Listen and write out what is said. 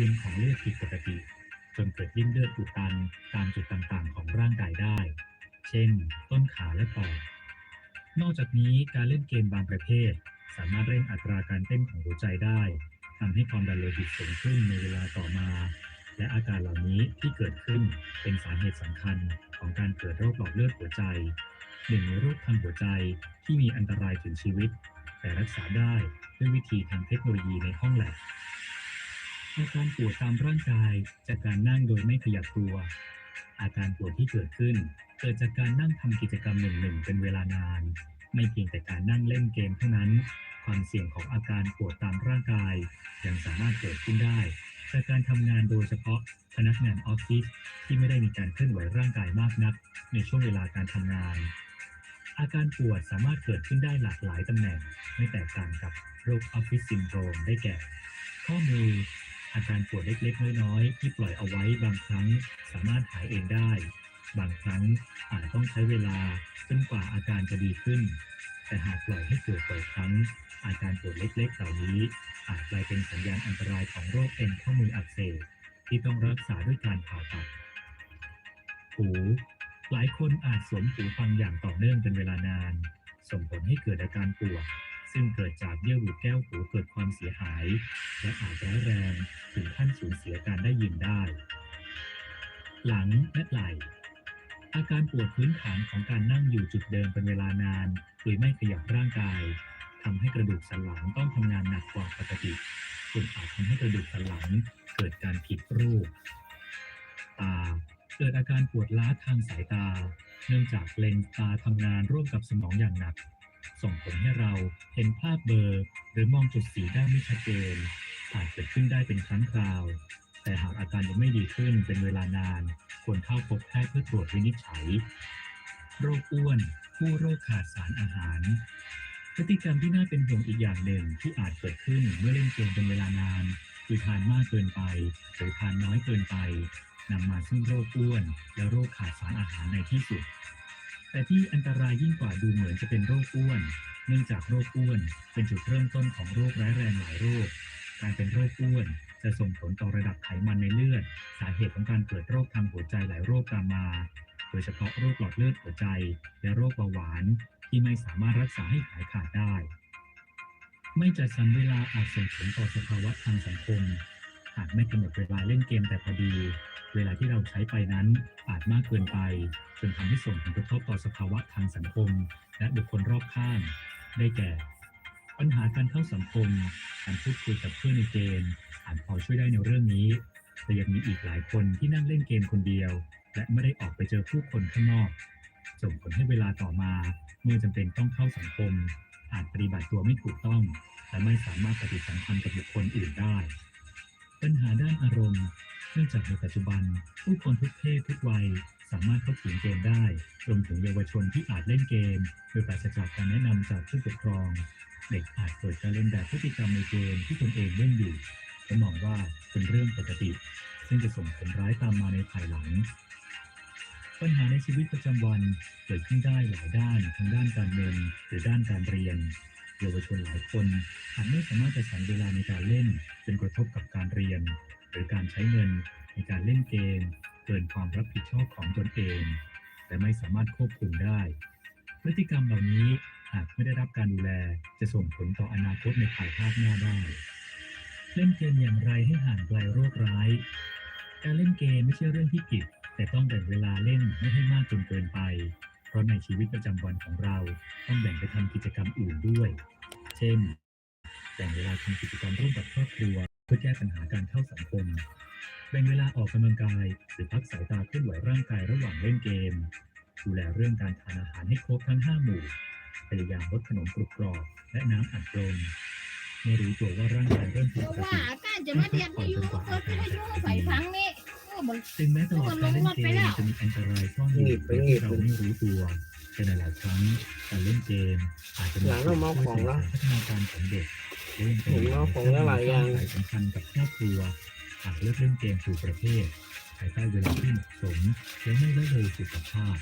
เวียนของเลือดผิดปกติ จนเกิดริ่มเลือดอุดตันตามจุดต่างๆ ของร่างกายได้ เช่น ต้นขาและปอด นอกจากนี้การเล่นเกมบางประเภท สามารถเร่งอัตราการเต้นของหัวใจได้ทำให้ความดันโลหิตสูงขึ้นในเวลาต่อมา และอาการเหล่านี้ที่เกิดขึ้นเป็นสาเหตุสำคัญของการเกิดโรคหลอดเลือดหัวใจหนึ่งในโรคทางหัวใจที่มีอันตรายถึงชีวิต แต่รักษาได้ด้วยวิธีทางเทคโนโลยีในห้องแลบ อาการปวดตามร่างกายจากการนั่งโดยไม่ขยับตัว อาการปวดที่เกิดขึ้น เกิดจากการนั่งทำกิจกรรมหนึ่งๆเป็นเวลานาน ไม่เพียงแต่การนั่งเล่นเกมเท่านั้น ความเสี่ยงของอาการปวดตามร่างกาย ยังสามารถเกิดขึ้นได้ จากการทำงานโดยเฉพาะพนักงานออฟฟิศที่ไม่ได้มีการเคลื่อนไหวร่างกายมากนัก ในช่วงเวลาการทำงาน อาการปวดสามารถเกิดขึ้นได้หลากหลายตำแหน่ง ไม่แตกต่างกับโรคออฟฟิศซินโดรมได้แก่ ข้อมือ อาการปวดเล็กๆน้อยๆที่ปล่อยเอาไว้บางครั้งสามารถหายเองได้ บางครั้งอาจต้องใช้เวลาจนกว่าอาการจะดีขึ้น แต่หากปล่อยให้เกิดบ่อยครั้ง อาการปวดเล็กๆเหล่านี้ อาจกลายเป็นสัญญาณอันตรายของโรคเอ็นข้อมืออักเสบที่ต้องรักษาด้วยการผ่าตัดหูหลายคนอาจสวมหูฟังอย่างต่อเนื่องเป็นเวลานาน ส่งผลให้เกิดอาการปวด ซึ่งเกิดจากเยื่อบุแก้วหูเกิดความเสียหาย และอาจร้ายแรงถึงขั้นสูญเสียการได้ยินได้ หลังและไหล่อาการปวดพื้นฐานของการนั่งอยู่จุดเดิมเป็นเวลานานโดยไม่ขยับร่างกายทำให้กระดูกสันหลังต้องทำงานหนักกว่าปกติจนอาจทำให้กระดูกสันหลังเกิดการผิดรูป ตา เกิดอาการปวดล้าทางสายตา เนื่องจากเลนส์ตาทำงานร่วมกับสมองอย่างหนัก ส่งผลให้เราเห็นภาพเบลอหรือมองจุดสีได้ไม่ชัดเจน อาจเกิดขึ้นได้เป็นครั้งคราว แต่หากอาการยังไม่ดีขึ้นเป็นเวลานาน ควรเข้าพบแพทย์เพื่อตรวจวินิจฉัย โรคอ้วน ผู้โรคขาดสารอาหาร พฤติกรรมที่น่าเป็นห่วงอีกอย่างหนึ่งที่อาจเกิดขึ้นเมื่อเล่นเกมเป็นเวลานาน คือทานมากเกินไปหรือทานน้อยเกินไปนำมาซึ่งโรคอ้วน และโรคขาดสารอาหารในที่สุด แต่ที่อันตรายยิ่งกว่าดูเหมือนจะเป็นโรคอ้วน เนื่องจากโรคอ้วน เป็นจุดเริ่มต้นของโรคร้ายแรงหลายโรค การเป็นโรคอ้วน จะส่งผลต่อระดับไขมันในเลือด สาเหตุของการเกิดโรคทางหัวใจหลายโรคตามมา โดยเฉพาะโรคหลอดเลือดหัวใจ และโรคเบาหวาน ที่ไม่สามารถรักษาให้หายขาดได้ ไม่จัดสรรเวลาอาจส่งผลต่อสภาวะทางสังคมากไม่กำหนดเวลาเล่นเกมแต่พอดี เวลาที่เราใช้ไปนั้นอาจมากเกินไปจนทำให้ส่งผลกระทบต่อสภาวะทางสังคม และบุคคลรอบข้าง ได้แก่ ปัญหาการเข้าสังคม การพูดคุยกับเพื่อนในเกมอาจพอช่วยได้ในเรื่องนี้ แต่ยังมีอีกหลายคนที่นั่งเล่นเกมคนเดียว และไม่ได้ออกไปเจอผู้คนข้างนอก ส่งผลให้เวลาต่อมา เมื่อจำเป็นต้องเข้าสังคม อาจปฏิบัติตัวไม่ถูกต้อง และไม่สามารถปฏิสัมพันธ์กับบุคคลอื่นได้ ปัญหาด้านอารมณ์ เนื่องจากในปัจจุบัน ผู้คนทุกเพศทุกวัย สามารถเข้าถึงเกมได้รวมถึงเยาวชนที่อาจเล่นเกม โดยปราศจากการแนะนำจากผู้ปกครอง เด็กอาจเกิดการเล่นแบบพฤติกรรมในเกมที่ตนเองเล่นอยู่และมองว่าเป็นเรื่องปกติ ซึ่งจะส่งผลร้ายตามมาในภายหลังปัญหาในชีวิตประจำวันเกิดขึ้นได้หลายด้านทั้งด้านการเงินหรือด้านการเรียน เยาวชนหลายคนอาจไม่สามารถจะสรรเวลาในการเล่นจนกระทบกับการเรียน หรือการใช้เงินในการเล่นเกม เกินความรับผิดชอบของตนเอง และไม่สามารถควบคุมได้ พฤติกรรมเหล่านี้หากไม่ได้รับการดูแลจะส่งผลต่ออนาคตในภายภาคหน้าได้เล่นเกมอย่างไรให้ห่างไกลโรคร้าย การเล่นเกมไม่ใช่เรื่องที่ผิด แต่ต้องแบ่งเวลาเล่นไม่ให้มากจนเกินไป เพราะในชีวิตประจำวันของเราต้องแบ่งไปทำกิจกรรมอื่นด้วย เช่น แบ่งเวลาทำกิจกรรมร่วมกับครอบครัว เพื่อแก้ปัญหาการเข้าสังคม แบ่งเวลาออกกำลังกาย หรือพักสายตาเคลื่อนไหวร่างกายระหว่างเล่นเกม ดูแลเรื่องการทานอาหารให้ครบทั้ง 5 หมู่พยายามลดขนมกรุบกรอบและน้ำอัดลมเมื่อรู้ตัวว่าร่างกายเริ่มผิดเพปราะกว่าติอากาศจะมาเทียบพายุเปิดวิทยุใส่ฟังนี่ โอ้มัน ถึงแม้ตลอดการเล่นเกมจะมีอันตรายซ่อนอยู่ที่เราไม่รู้ตัวแต่หลายๆครั้งการเล่นเกมอาจจะมีหลังเรามาของแล้วพัฒนาการของเด็กและยังเป็นผมเอาของหลายอย่างสายสำคัญกับครอบครัวหากเลือกเล่นเกมถูกประเภทภายใต้เวลาที่เหมาะสมและไม่ละเลยสุขภาพ